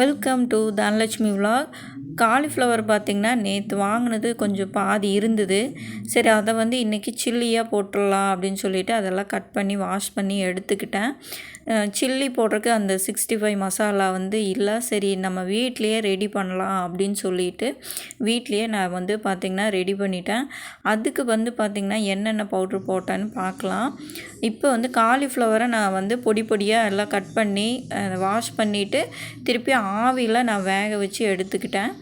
Welcome to Dhanalakshmi vlog cauliflower பார்த்திங்கன்னா நேற்று வாங்கினது கொஞ்சம் பாதி இருந்தது. சரி அதை வந்து இன்றைக்கி சில்லியாக போட்டுடலாம் அப்படின்னு சொல்லிவிட்டு அதெல்லாம் கட் பண்ணி வாஷ் பண்ணி எடுத்துக்கிட்டேன். சில்லி போடுறதுக்கு அந்த சிக்ஸ்டி ஃபைவ் மசாலா வந்து இல்லை. சரி நம்ம வீட்லேயே ரெடி பண்ணலாம் அப்படின்னு சொல்லிட்டு வீட்லேயே நான் வந்து பார்த்திங்கன்னா ரெடி பண்ணிட்டேன். அதுக்கு வந்து பார்த்திங்கன்னா என்னென்ன பவுட்ரு போட்டேன்னு பார்க்கலாம். இப்போ வந்து காலிஃப்ளவரை நான் வந்து பொடி பொடியாக எல்லாம் கட் பண்ணி வாஷ் பண்ணிவிட்டு திருப்பி ஆவியில் நான் வேக வச்சு எடுத்துக்கிட்டேன்.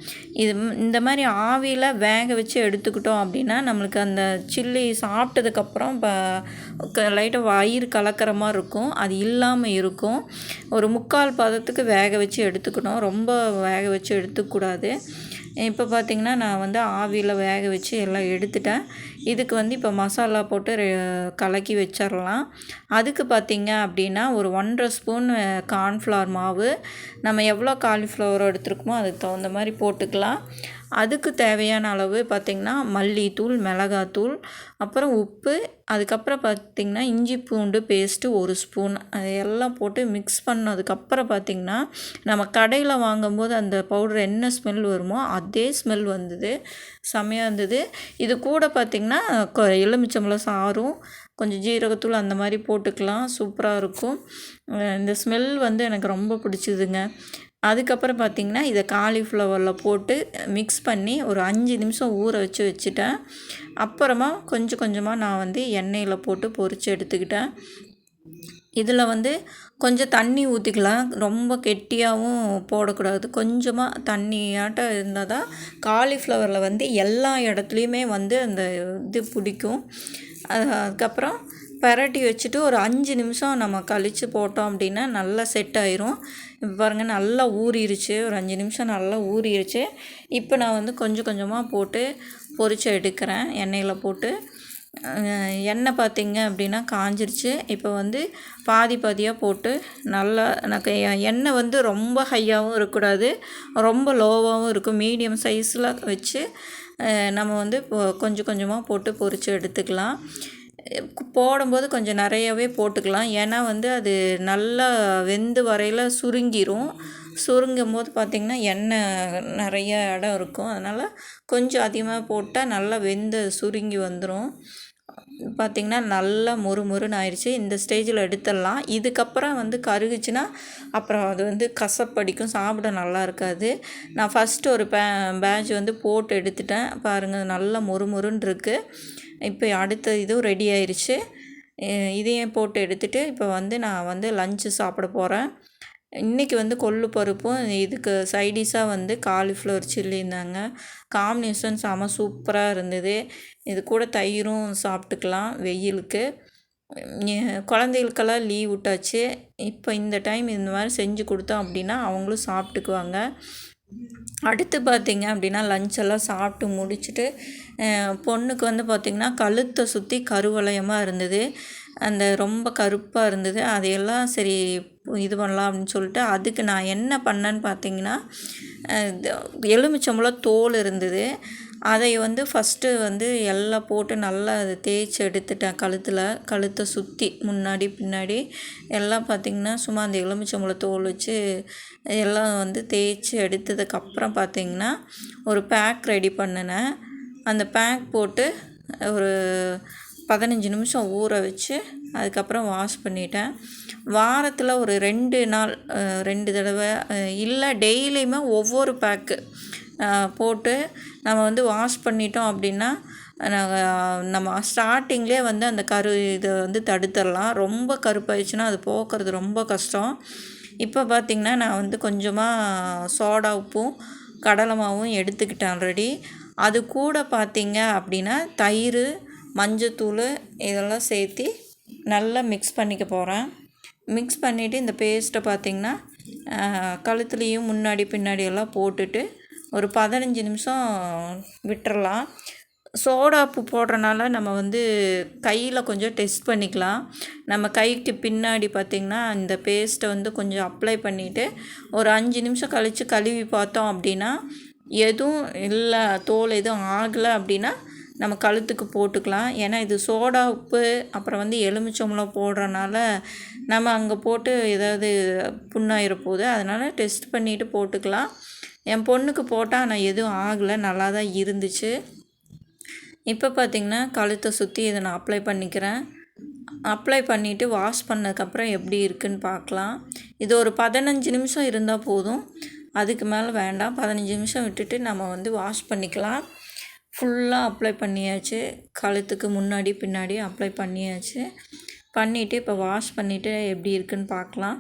இது இந்த மாதிரி ஆவியில் வேக வச்சு எடுத்துக்கிட்டோம் அப்படின்னா நம்மளுக்கு அந்த சில்லி சாப்பிட்டதுக்கப்புறம் இப்போ லைட்டாக வயிறு கலக்கிற மாதிரி இருக்கும். அது இல்லாமல் இருக்கும். ஒரு முக்கால் பதத்துக்கு வேக வச்சு எடுத்துக்கணும். ரொம்ப வேக வச்சு எடுத்துக்கூடாது இப்போ பார்த்திங்கன்னா நான் வந்து ஆவியில் வேக வச்சு எல்லாம் எடுத்துட்டேன். இதுக்கு வந்து இப்போ மசாலா போட்டு கலக்கி வச்சிடலாம் அதுக்கு பார்த்திங்க அப்படின்னா ஒரு ஒன்றரை ஸ்பூன் கார்ன்ஃப்ளவர் மாவு. நம்ம எவ்வளோ காலிஃப்ளவர் எடுத்துருக்கோமோ அதுக்கு தகுந்த மாதிரி போட்டுக்கலாம். அதுக்கு தேவையான அளவு பார்த்திங்கன்னா மல்லித்தூள் மிளகாத்தூள் அப்புறம் உப்பு அதுக்கப்புறம் பார்த்திங்கன்னா இஞ்சி பூண்டு பேஸ்ட்டு ஒரு ஸ்பூன் அதை எல்லாம் போட்டு மிக்ஸ் பண்ணதுக்கப்புறம் பார்த்திங்கன்னா நம்ம கடையில் வாங்கும்போது அந்த பவுடர் என்ன ஸ்மெல் வருமோ அதே ஸ்மெல் வந்தது. செம்மையாக இருந்தது. இது கூட பார்த்திங்கன்னா எலுமிச்சம்பழம் சாரும் கொஞ்சம் ஜீரகத்தூள் அந்த மாதிரி போட்டுக்கலாம். சூப்பராக இருக்கும். இந்த ஸ்மெல் வந்து எனக்கு ரொம்ப பிடிச்சிதுங்க. அதுக்கப்புறம் பார்த்திங்கன்னா இதை காலிஃப்ளவரில் போட்டு மிக்ஸ் பண்ணி ஒரு அஞ்சு நிமிஷம் ஊற வச்சு வச்சுட்டேன். அப்புறமா கொஞ்சம் கொஞ்சமாக நான் வந்து எண்ணெயில் போட்டு பொரித்து எடுத்துக்கிட்டேன். இதில் வந்து கொஞ்சம் தண்ணி ஊற்றிக்கலாம் ரொம்ப கெட்டியாகவும் போடக்கூடாது. கொஞ்சமாக தண்ணியாட்டம் இருந்தால் தான் காலிஃப்ளவரில் வந்து எல்லா இடத்துலையுமே வந்து அந்த இது பிடிக்கும். அதுக்கப்புறம் பரட்டி வச்சுட்டு ஒரு அஞ்சு நிமிஷம் நம்ம கழித்து போட்டோம் அப்படின்னா நல்லா செட் ஆயிரும். இப்போ பாருங்கள் நல்லா ஊறிடுச்சு ஒரு அஞ்சு நிமிஷம் நல்லா ஊறிடுச்சு இப்போ நான் வந்து கொஞ்சம் கொஞ்சமாக போட்டு பொறிச்சு எடுக்கிறேன். எண்ணெயில் போட்டு. எண்ணெய் பார்த்திங்க அப்படின்னா காஞ்சிருச்சு. இப்போ வந்து பாதி பாதியாக போட்டு நல்லா எனக்கு எண்ணெய் வந்து ரொம்ப ஹையாகவும் இருக்கக்கூடாது. ரொம்ப லோவாகவும் இருக்கும். மீடியம் சைஸில் வச்சு நம்ம வந்து கொஞ்சம் கொஞ்சமாக போட்டு பொரித்து எடுத்துக்கலாம். போடும்போது கொஞ்சம் நிறையவே போட்டுக்கலாம். ஏன்னா வந்து அது நல்லா வெந்து வரையில் சுருங்கிரும். சுருங்கும் போது பார்த்திங்கன்னா எண்ணெய் நிறைய இடம் இருக்கும். அதனால் கொஞ்சம் அதிகமாக போட்டால் நல்லா வெந்து சுருங்கி வந்துடும் பார்த்திங்கன்னா நல்லா மொறு மொறுன்னு ஆயிடுச்சு இந்த ஸ்டேஜில் எடுத்துடலாம். இதுக்கப்புறம் வந்து கருகுச்சுன்னா அப்புறம் அது வந்து கசப்படிக்கும். சாப்பிட நல்லா இருக்காது. நான் ஃபஸ்ட்டு ஒரு பே பேட்ச் வந்து போட்டு எடுத்துட்டேன். பாருங்கள் நல்லா மொறு மொறுன்னு இருக்குது இப்போ அடுத்த இதுவும் ரெடி ஆயிடுச்சு இதையும் போட்டு எடுத்துகிட்டு இப்போ வந்து நான் வந்து லஞ்சு சாப்பிட போகிறேன் இன்றைக்கி வந்து கொள்ளு பருப்பும் இதுக்கு சைடிஷாக வந்து காலிஃப்ளவர் சில்லி இருந்தாங்க. காம்பினேஷன் செம சூப்பராக இருந்தது. இது கூட தயிரும் சாப்பிட்டுக்கலாம் வெயிலுக்கு. குழந்தைகளுக்கெல்லாம் லீவ் விட்டாச்சு. இப்போ இந்த டைம் இந்த மாதிரி செஞ்சு கொடுத்தோம் அப்படின்னா அவங்களும் சாப்பிட்டுக்குவாங்க. அடுத்து பார்த்திங்க அப்படின்னா லஞ்செல்லாம் சாப்பிட்டு முடிச்சுட்டு பொண்ணுக்கு வந்து பார்த்திங்கன்னா கழுத்தை சுற்றி கருவளையமாக இருந்தது. அந்த ரொம்ப கருப்பாக இருந்தது. அதையெல்லாம் சரி இது பண்ணலாம் அப்படின்னு சொல்லிட்டு அதுக்கு நான் என்ன பண்ணேன்னு பார்த்தீங்கன்னா எலுமிச்சம்பழம் தோல் இருந்தது. அதை வந்து ஃபஸ்ட்டு வந்து எல்லாம் போட்டு நல்லா அதை தேய்ச்சி எடுத்துட்டேன். கழுத்தில் கழுத்தை சுற்றி முன்னாடி பின்னாடி எல்லாம் பார்த்திங்கன்னா சும்மா அந்த எலுமிச்சம்பழ தோல் வச்சு எல்லாம் வந்து தேய்ச்சி எடுத்ததுக்கப்புறம் பார்த்திங்கன்னா ஒரு பேக் ரெடி பண்ணினேன். அந்த பேக் போட்டு ஒரு பதினஞ்சு நிமிஷம் ஊற வச்சு அதுக்கப்புறம் வாஷ் பண்ணிட்டேன். வாரத்தில் ஒரு ரெண்டு நாள் ரெண்டு தடவை இல்லை டெய்லியுமே ஒவ்வொரு பேக்கு போட்டு நம்ம வந்து வாஷ் பண்ணிட்டோம் அப்படின்னா நம்ம ஸ்டார்டிங்லேயே வந்து அந்த கரு இதை வந்து தடுத்துடலாம். ரொம்ப கருப்பாயிடுச்சுன்னா அது போக்குறது ரொம்ப கஷ்டம். இப்போ பார்த்திங்கன்னா நான் வந்து கொஞ்சமாக சோடா உப்பும் கடலை மாவும் எடுத்துக்கிட்டேன் ஆல்ரெடி அது கூட பார்த்திங்க அப்படின்னா தயிர் மஞ்சத்தூள் இதெல்லாம் சேர்த்து நல்லா மிக்ஸ் பண்ணிக்க போகிறேன் மிக்ஸ் பண்ணிவிட்டு இந்த பேஸ்ட்டை பார்த்திங்கன்னா கழுத்துலேயும் முன்னாடி பின்னாடி எல்லாம் போட்டுட்டு ஒரு பதினஞ்சு நிமிஷம் விட்டுறலாம். சோடா உப்பு போடுறனால நம்ம வந்து கையில் கொஞ்சம் டெஸ்ட் பண்ணிக்கலாம். நம்ம கைக்கு பின்னாடி பார்த்திங்கன்னா இந்த பேஸ்ட்டை வந்து கொஞ்சம் அப்ளை பண்ணிவிட்டு ஒரு அஞ்சு நிமிஷம் கழித்து கழுவி பார்த்தோம் அப்படின்னா எதுவும் இல்லை தோல் எதுவும் ஆகலை அப்படின்னா நம்ம கழுத்துக்கு போட்டுக்கலாம். ஏன்னா இது சோடா உப்பு அப்புறம் வந்து எலுமிச்சம்பளம் போடுறனால நம்ம அங்கே போட்டு ஏதாவது புண்ணாயிர போகுது. அதனால் டெஸ்ட் பண்ணிவிட்டு போட்டுக்கலாம். என் பொண்ணுக்கு போட்டால் ஆனால் எதுவும் ஆகலை நல்லா தான் இருந்துச்சு. இப்போ பார்த்திங்கன்னா கழுத்தை சுற்றி இதை நான் அப்ளை பண்ணிக்கிறேன். அப்ளை பண்ணிவிட்டு வாஷ் பண்ணதுக்கப்புறம் எப்படி இருக்குன்னு பார்க்கலாம். இது ஒரு பதினஞ்சு நிமிஷம் இருந்தால் போதும். அதுக்கு மேலே வேண்டாம். பதினஞ்சு நிமிஷம் விட்டுட்டு நம்ம வந்து வாஷ் பண்ணிக்கலாம். ஃபுல்லாக அப்ளை பண்ணியாச்சு. கழுத்துக்கு முன்னாடி பின்னாடி அப்ளை பண்ணியாச்சு. பண்ணிவிட்டு இப்போ வாஷ் பண்ணிவிட்டு எப்படி இருக்குன்னு பார்க்கலாம்.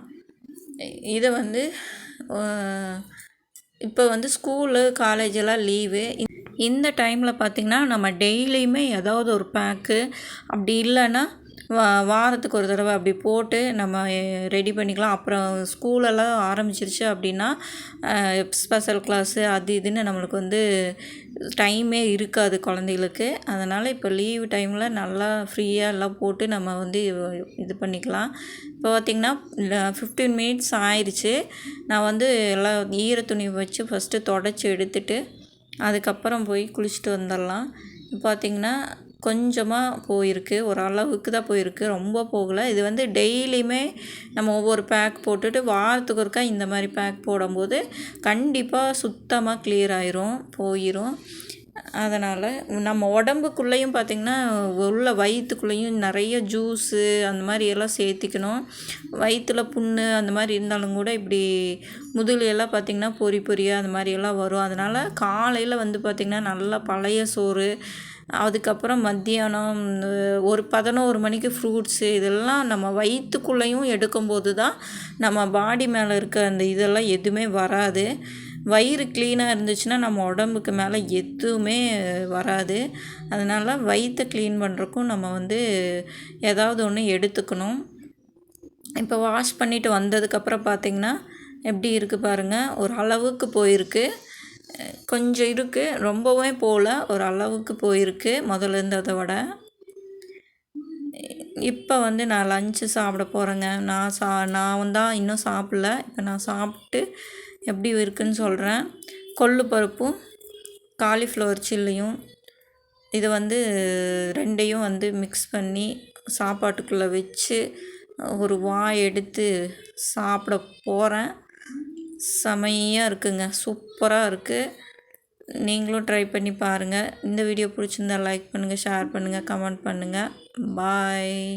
இதை வந்து இப்போ வந்து ஸ்கூலு காலேஜெல்லாம் லீவு இந்த டைமில் பார்த்திங்கன்னா நம்ம டெய்லியுமே ஏதாவது ஒரு பேக்கு அப்படி இல்லைன்னா வா வாரத்துக்கு ஒரு தடவை அப்படி போட்டு நம்ம ரெடி பண்ணிக்கலாம். அப்புறம் ஸ்கூலெல்லாம் ஆரம்பிச்சிருச்சு அப்படின்னா ஸ்பெஷல் கிளாஸு அது இதுன்னு நம்மளுக்கு வந்து டைமே இருக்காது குழந்தைகளுக்கு. அதனால் இப்போ லீவு டைமில் நல்லா ஃப்ரீயாக எல்லாம் போட்டு நம்ம வந்து இது பண்ணிக்கலாம். இப்போ பார்த்திங்கன்னா ஃபிஃப்டீன் மினிட்ஸ் ஆயிடுச்சு நான் வந்து எல்லாம் ஈர துணி வச்சு ஃபஸ்ட்டு தொடச்சி எடுத்துட்டு அதுக்கப்புறம் போய் குளிச்சுட்டு வந்துடலாம். பார்த்திங்கன்னா கொஞ்சமாக போயிருக்கு. ஒரு அளவுக்கு தான் போயிருக்கு. ரொம்ப போகலை. இது வந்து டெய்லியுமே நம்ம ஒவ்வொரு பேக் போட்டுட்டு வாரத்துக்கு ஒருக்கா இந்த மாதிரி பேக் போடும்போது கண்டிப்பாக சுத்தமாக கிளியர் ஆயிரும் போயிடும் அதனால் நம்ம உடம்புக்குள்ளேயும் பார்த்திங்கன்னா உள்ள வயிற்றுக்குள்ளேயும் நிறைய ஜூஸு அந்த மாதிரி எல்லாம் சேர்த்திக்கணும். வயிற்றில் புண்ணு அந்த மாதிரி இருந்தாலும் கூட இப்படி முதுகுலையெல்லாம் பார்த்திங்கன்னா பொறி பொரியாக அந்த மாதிரியெல்லாம் வரும். அதனால் காலையில் வந்து பார்த்திங்கன்னா நல்லா பழைய சோறு அதுக்கப்புறம் மத்தியானம் ஒரு பதினோரு மணிக்கு ஃப்ரூட்ஸு இதெல்லாம் நம்ம வயிற்றுக்குள்ளேயும் எடுக்கும்போது தான் நம்ம பாடி மேலே இருக்க அந்த இதெல்லாம் எதுவுமே வராது. வயிறு க்ளீனாக இருந்துச்சுன்னா நம்ம உடம்புக்கு மேலே எதுவுமே வராது. அதனால் வயிற்றை க்ளீன் பண்ணுறக்கும் நம்ம வந்து ஏதாவது ஒன்று எடுத்துக்கணும். இப்போ வாஷ் பண்ணிவிட்டு வந்ததுக்கப்புறம் பார்த்திங்கன்னா எப்படி இருக்குது பாருங்கள் ஒரு அளவுக்கு போயிருக்கு. கொஞ்சம் இருக்குது ரொம்பவே போகல ஒரு அளவுக்கு போயிருக்கு. முதல்ல இருந்ததை விட. இப்போ வந்து நான் லஞ்சு சாப்பிட போகிறேங்க நான் சா நான் தான் இன்னும் சாப்பிடல. இப்போ நான் சாப்பிட்டு எப்படி இருக்குன்னு சொல்கிறேன் கொள்ளு பருப்பும் காலிஃப்ளவர் சில்லியும் இது வந்து ரெண்டையும் வந்து மிக்ஸ் பண்ணி சாப்பாட்டுக்குள்ளே வச்சு ஒரு வாய் எடுத்து சாப்பிட போகிறேன் செமையாக இருக்குங்க. சூப்பராக இருக்குது நீங்களும் ட்ரை பண்ணி பாருங்கள் இந்த வீடியோ பிடிச்சிருந்தா லைக் பண்ணுங்கள் ஷேர் பண்ணுங்கள் கமெண்ட் பண்ணுங்கள் பாய்